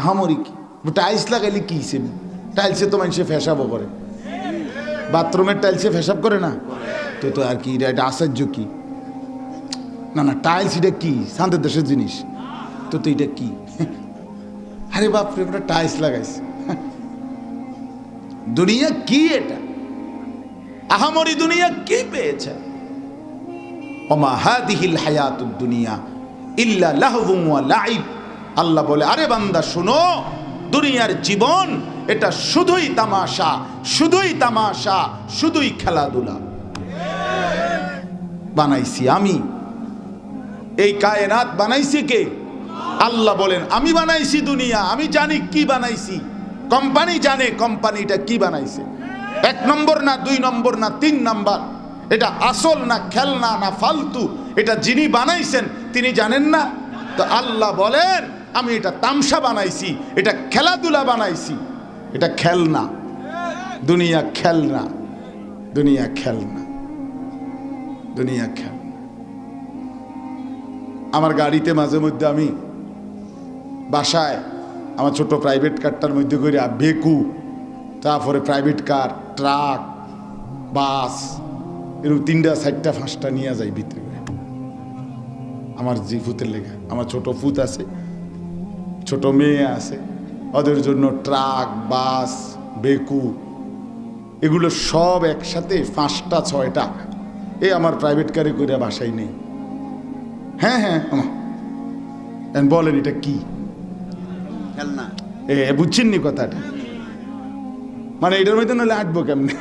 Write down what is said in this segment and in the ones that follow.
আহামরি কি টাইলস লাগাইলে কি হিসেব? টাইলসে তো মানুষে ফেসাবো করে বাথরুমের টাইলসে ফেসাব করে না? তো তো আর কি, এটা এটা আশ্চর্য কি? না না, টাইলস এটা কি? শান্তের দেশের জিনিস। তো তো এটা কি? আরে বাপরে ওটা টাইলস লাগাইছে। দুনিয়া কি এটা? আহামরি দুনিয়া কি পেয়েছে? ওমা হাদিহিল হায়াতুদ দুনিয়া ইল্লা লাহবুম ওয়া লাইব। আল্লাহ বলে, আরে বান্দা, শুনো, দুনিয়ার জীবন, এটা শুধুই তামাশা শুধুই তামাশা, শুধুই খেলাধুলা। বানাইছি আমি। এই কায়নাত বানাইছি কে? আল্লাহ বলেন, আমি বানাইছি দুনিয়া, আমি জানি কি বানাইছি। কোম্পানি জানে কোম্পানিটা কি বানাইছে। এক নম্বর না দুই নম্বর না তিন নম্বর, এটা আসল না খেলনা না ফালতু, এটা যিনি বানাইছেন, তিনি জানেন না? তো আল্লাহ বলেন আমি এটা তামসা বানাইছি, এটা খেলাধুলা বানাইছি। এটা খেলনা। দুনিয়া খেলনা। দুনিয়া খেলনা। দুনিয়া খেল আমার গাড়িতে মাঝে মধ্যে আমি বাসায় আমার ছোট প্রাইভেট কারটার মধ্যে করে বেকু, তারপরে প্রাইভেট কার ট্রাক বাস এরকম তিনটা, চারটা, পাঁচটা নিয়ে যাই ভিতরে আমার যে ফুতের লেগে, আমার ছোট ফুত আছে ছোট মেয়ে আছে ওদের জন্য ট্রাক বাস বেকু এগুলো সব একসাথে পাঁচটা ছয়টা। এ আমার প্রাইভেট কারে করে বাসায় নেই। হ্যাঁ হ্যাঁ। বলেন এটা কি? খেলনা। এ বুঝছেন নি কথাটা? মানে এটার মধ্যে নাহলে আঁটবো কেমনে?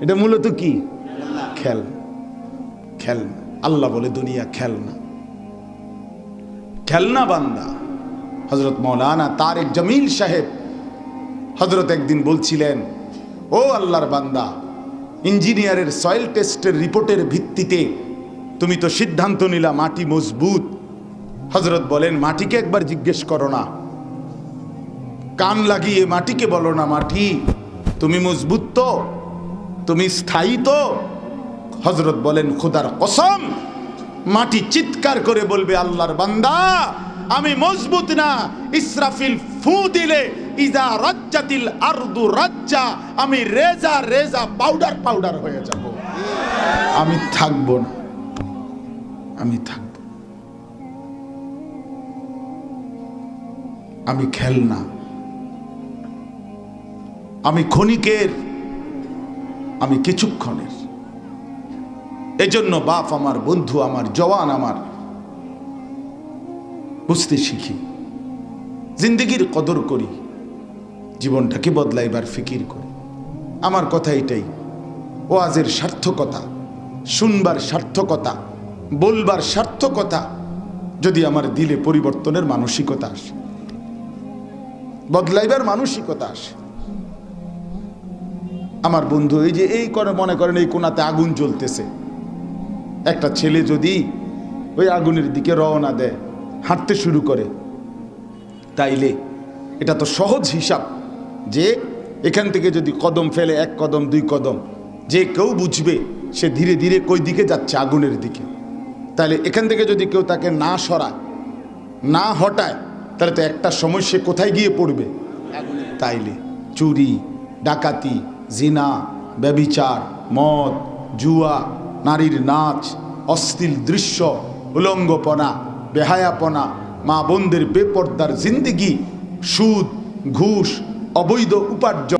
এটা মূলত কি? খেল। খেল। আল্লাহ বলে দুনিয়া খেলনা। খেলনা বান্দা। হজরত মৌলানা তারেক জমিল সাহেব হজরত একদিন বলছিলেন, ও আল্লাহর বান্দা, ইঞ্জিনিয়ারের সয়েল টেস্টের রিপোর্টের ভিত্তিতে তুমি তো সিদ্ধান্ত নিলা মাটি মজবুত। হজরত বলেন, মাটিকে একবার জিজ্ঞেস করো না। কান লাগিয়ে মাটিকে বলো না, মাটি, তুমি মজবুত তো, তুমি স্থায়ী তো? হজরত বলেন, খুদার কসম, মাটি চিৎকার করে বলবে আল্লাহর বান্দা আমি মজবুত না। ইসরাফিল ফু দিলে ইজা রাজ্জাতিল আরদু রাজ্জা আমি রেজা রেজা পাউডার পাউডার হয়ে যাব। আমি থাকব না। আমি থাকব। আমি খেলনা। আমি ক্ষণিকের আমি কিছুক্ষণের। এজন্য বাপ আমার, বন্ধু আমার, জওয়ান আমার বুঝতে শিখি। জিন্দগির কদর করি, জীবনটাকে বদলাইবার ফিকির করি। আমার কথা এটাই, ওয়াজের সার্থকতা, শুনবার সার্থকতা, বলবার সার্থকতা, যদি আমার দিলে পরিবর্তনের মানসিকতা আসে, বদলাইবার মানসিকতা আসে। আমার বন্ধু, এই যে এই করে, মনে করেন এই কোনাতে আগুন জ্বলতেছে। একটা ছেলে যদি ওই আগুনের দিকে রওনা দেয় হাঁটতে শুরু করে। তাইলে এটা তো সহজ হিসাব যে এখান থেকে যদি কদম ফেলে এক কদম দুই কদম যে কেউ বুঝবে সে ধীরে ধীরে কই দিকে যাচ্ছে আগুনের দিকে। তাহলে এখান থেকে যদি কেউ তাকে না সরায় না হটায় তাহলে তো একটা সময় সে কোথায় গিয়ে পড়বে? তাইলে চুরি ডাকাতি জিনা ব্যবিচার মদ জুয়া নারীর নাচ অশ্লীল দৃশ্য উলঙ্গপনা বেহায়াপনা মা বোনদের বেপর্দার জিন্দিগি সুদ ঘুষ অবৈধ উপার্জন।